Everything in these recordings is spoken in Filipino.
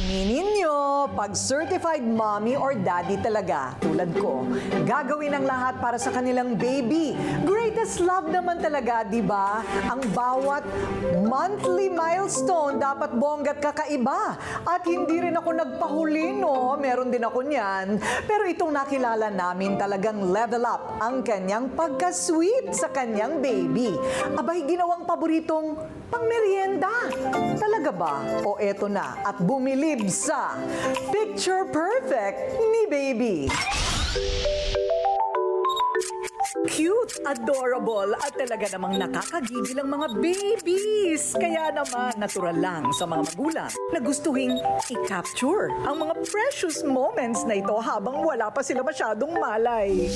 Aminin nyo, pag certified mommy or daddy talaga, tulad ko, gagawin ang lahat para sa kanilang baby. Greatest love naman talaga, di ba? Ang bawat monthly milestone dapat bonggat kakaiba. At hindi rin ako nagpahuli, no? Meron din ako niyan. Pero itong nakilala namin talagang level up ang kanyang pagka-sweet sa kanyang baby. Abay, ginawang paboritong pangmerienda. Talaga ba? O eto na, at bumilib sa Picture Perfect ni Baby. Cute, adorable, at talaga namang nakakagigil ang mga babies. Kaya naman, natural lang sa mga magulang na gustuhin i-capture ang mga precious moments na ito habang wala pa sila masyadong malay.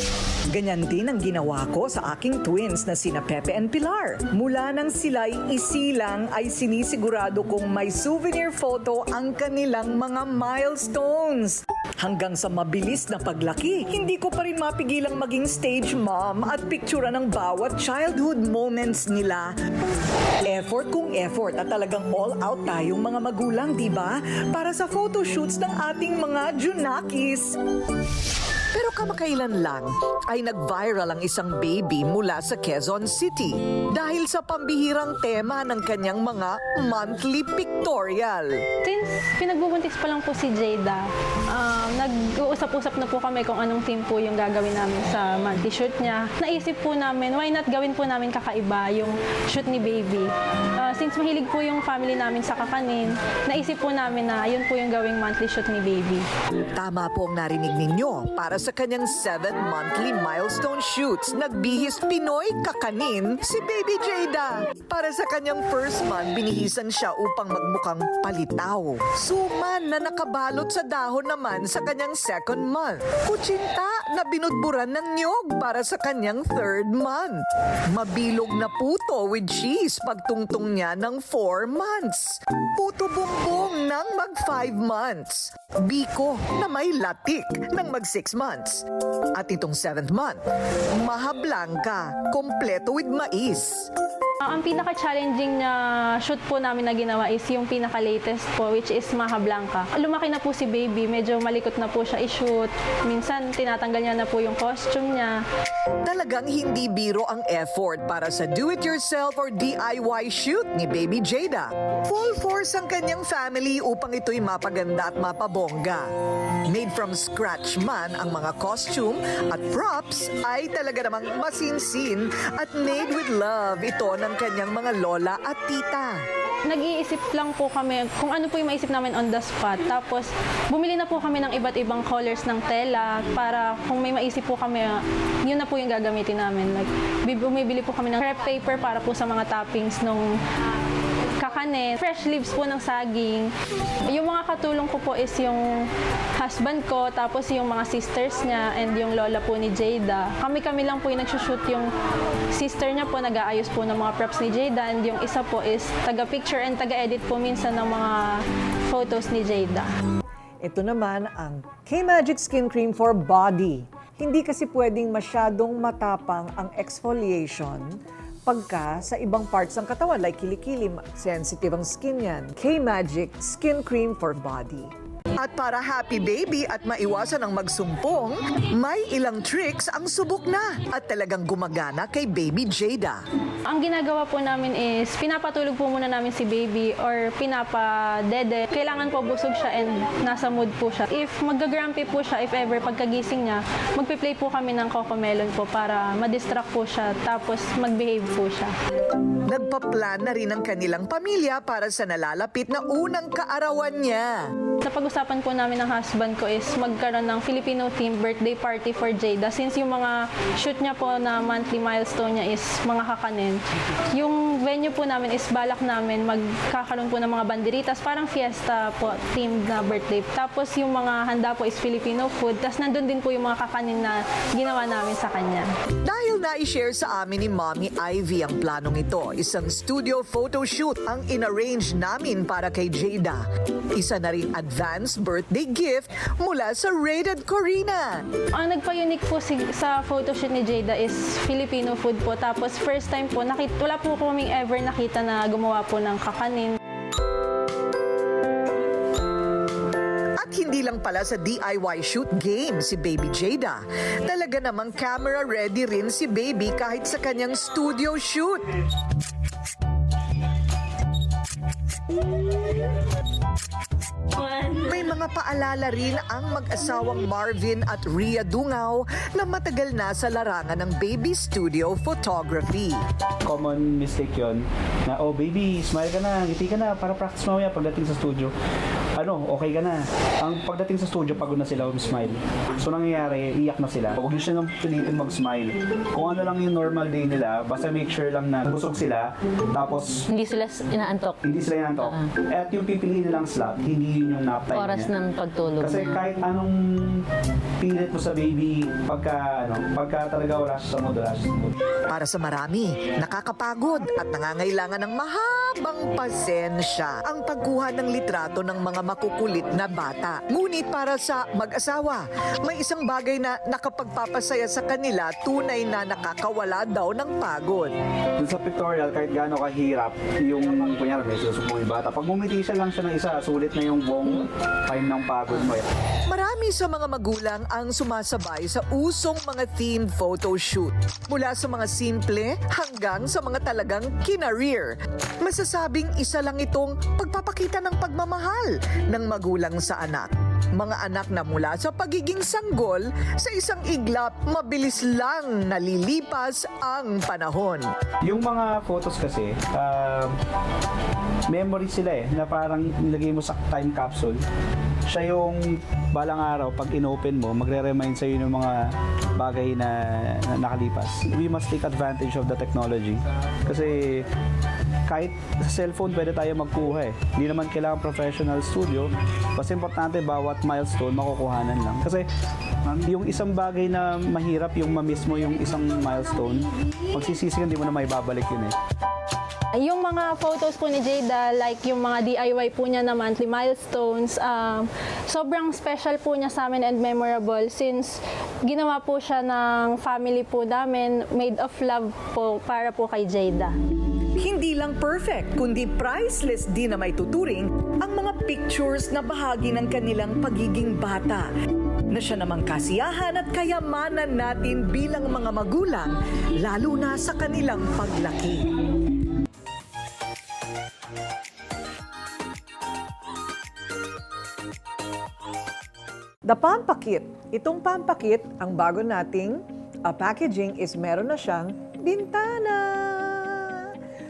Ganyan din ang ginawa ko sa aking twins na sina Pepe and Pilar. Mula nang sila'y isilang ay sinisigurado kong may souvenir photo ang kanilang mga milestones. Hanggang sa mabilis na paglaki, hindi ko pa rin mapigilang maging stage mom at picturean ng bawat childhood moments nila. Effort kung effort at talagang all out tayong mga magulang, di ba? Para sa photoshoots ng ating mga Junakis. Pero kamakailan lang ay nag-viral ang isang baby mula sa Quezon City dahil sa pambihirang tema ng kanyang mga monthly pictorial. Since pinagbubuntis pa lang po si Jada, um, nag-uusap-usap na po kami kung anong theme po yung gagawin namin sa monthly shoot niya. Naisip po namin, why not gawin po namin kakaiba yung shoot ni baby. Uh, since mahilig po yung family namin sa kakanin, naisip po namin na yun po yung gawing monthly shoot ni baby. Tama po ang narinig ninyo para sa kanyang 7 monthly milestone shoots. Nagbihis Pinoy kakanin si Baby Jada. Para sa kanyang first month, binihisan siya upang magmukhang palitaw. Suman na nakabalot sa dahon naman sa kanyang second month. Kutsinta na binudburan ng niyog para sa kanyang third month. Mabilog na puto with cheese pagtungtong niya ng 4 months. Puto bumbong ng mag 5 months. Biko na may latik ng mag 6 months. At itong 7th month, Maha Blanca, kompleto with mais. Uh, ang pinaka-challenging na shoot po namin na ginawa is yung pinaka-latest po, which is Maha Blanca. Lumaki na po si baby, medyo malikot na po siya i-shoot. Minsan, tinatanggal niya na po yung costume niya. Talagang hindi biro ang effort para sa do-it-yourself or DIY shoot ni Baby Jada. Full force ang kanyang family upang ito'y mapaganda at mapabongga. Made from scratch man ang mga costume at props ay talaga namang masinsin at made with love ito ng kanyang mga lola at tita. Nag-iisip lang po kami kung ano po yung maisip namin on the spot. Tapos, bumili na po kami ng iba't ibang colors ng tela para kung may maisip po kami, yun na po yung gagamitin namin. Like, bi- bumibili po kami ng crepe paper para po sa mga toppings nung kakanin, fresh leaves po ng saging. Yung mga katulong ko po is yung husband ko, tapos yung mga sisters niya, and yung lola po ni Jada. Kami-kami lang po yung nagsushoot yung sister niya po, nag-aayos po ng mga props ni Jada, and yung isa po is taga-picture and taga-edit po minsan ng mga photos ni Jada. Ito naman ang K-Magic Skin Cream for Body. Hindi kasi pwedeng masyadong matapang ang exfoliation pagka sa ibang parts ng katawan like kilikili, sensitive ang skin yan. K-Magic Skin Cream for Body. At para happy baby at maiwasan ang magsumpong, may ilang tricks ang subok na at talagang gumagana kay baby Jada. Ang ginagawa po namin is pinapatulog po muna namin si baby or pinapa-dede. Kailangan po busog siya and nasa mood po siya. If magagrumpy po siya, if ever pagkagising niya, magpi-play po kami ng Coco Melon po para ma-distract po siya tapos mag-behave po siya. Nagpa-plan na rin ang kanilang pamilya para sa nalalapit na unang kaarawan niya. Sa pag-usapan po namin ng husband ko is magkaroon ng Filipino themed birthday party for Jada. Since yung mga shoot niya po na monthly milestone niya is mga kakanin. Yung venue po namin is balak namin magkakaroon po ng mga banderitas, parang fiesta po, themed na birthday. Tapos yung mga handa po is Filipino food. Tapos nandun din po yung mga kakanin na ginawa namin sa kanya. Dahil na-share sa amin ni Mommy Ivy ang planong ito, isang studio photo shoot ang inarrange namin para kay Jada. Isa na rin advance birthday gift mula sa Rated Corina. Ang nagpa-unique po si, sa photoshoot ni Jada is Filipino food po. Tapos first time po, nakit, wala po kaming ever nakita na gumawa po ng kakanin. Hindi lang pala sa DIY shoot game si Baby Jada. Talaga namang camera ready rin si Baby kahit sa kanyang studio shoot. May mga paalala rin ang mag-asawang Marvin at Ria Dungaw na matagal na sa larangan ng baby studio photography. common mistake yon na oh baby smile ka na ngiti ka na para practice mamaya pagdating sa studio ano okay ka na ang pagdating sa studio pagod na sila smile so nangyayari iyak na sila huwag nyo siya nang pilitin mag smile kung ano lang yung normal day nila basta make sure lang na busog sila tapos Hindi sila s- inaantok. hindi sila yan to at yung pipiliin nilang slot hindi yun yung nap time Oras niya. ng pagtulog Kasi na. kahit anong pilit mo sa baby, pagka, ano, pagka talaga wala siya sa mood, wala siya sa mood. Para sa marami, nakakapagod at nangangailangan ng mahabang pasensya ang pagkuha ng litrato ng mga makukulit na bata. Ngunit para sa mag-asawa, may isang bagay na nakapagpapasaya sa kanila tunay na nakakawala daw ng pagod. Dun sa pictorial, kahit gaano kahirap, yung, kunyari, may susupong yung bata. Pag bumiti siya lang siya ng isa, sulit na yung buong time ng pagod mo. Marami sa mga magulang ang sumasabay sa usong mga themed photo shoot. Mula sa mga simple hanggang sa mga talagang kinareer. Masasabing isa lang itong pagpapakita ng pagmamahal ng magulang sa anak. Mga anak na mula sa pagiging sanggol, sa isang iglap, mabilis lang nalilipas ang panahon. Yung mga photos kasi, um, memory sila eh, na parang nilagay mo sa time capsule. Siya yung balang araw, pag inopen mo, magre-remind sa'yo ng mga bagay na, na nakalipas. We must take advantage of the technology. Kasi kahit sa cellphone pwede tayo magkuha eh. Hindi naman kailangan professional studio. Basta importante bawat milestone makukuhanan lang. Kasi yung isang bagay na mahirap yung ma-miss mo yung isang milestone, magsisisi hindi mo na may babalik yun eh. Yung mga photos po ni Jada, like yung mga DIY po niya na monthly milestones, um, sobrang special po niya sa amin and memorable since ginawa po siya ng family po namin, made of love po para po kay Jada. Lang perfect, kundi priceless din na may tuturing ang mga pictures na bahagi ng kanilang pagiging bata na siya namang kasiyahan at kayamanan natin bilang mga magulang, lalo na sa kanilang paglaki. The Pampakit. Itong Pampakit, ang bago nating uh, packaging is meron na siyang bintana.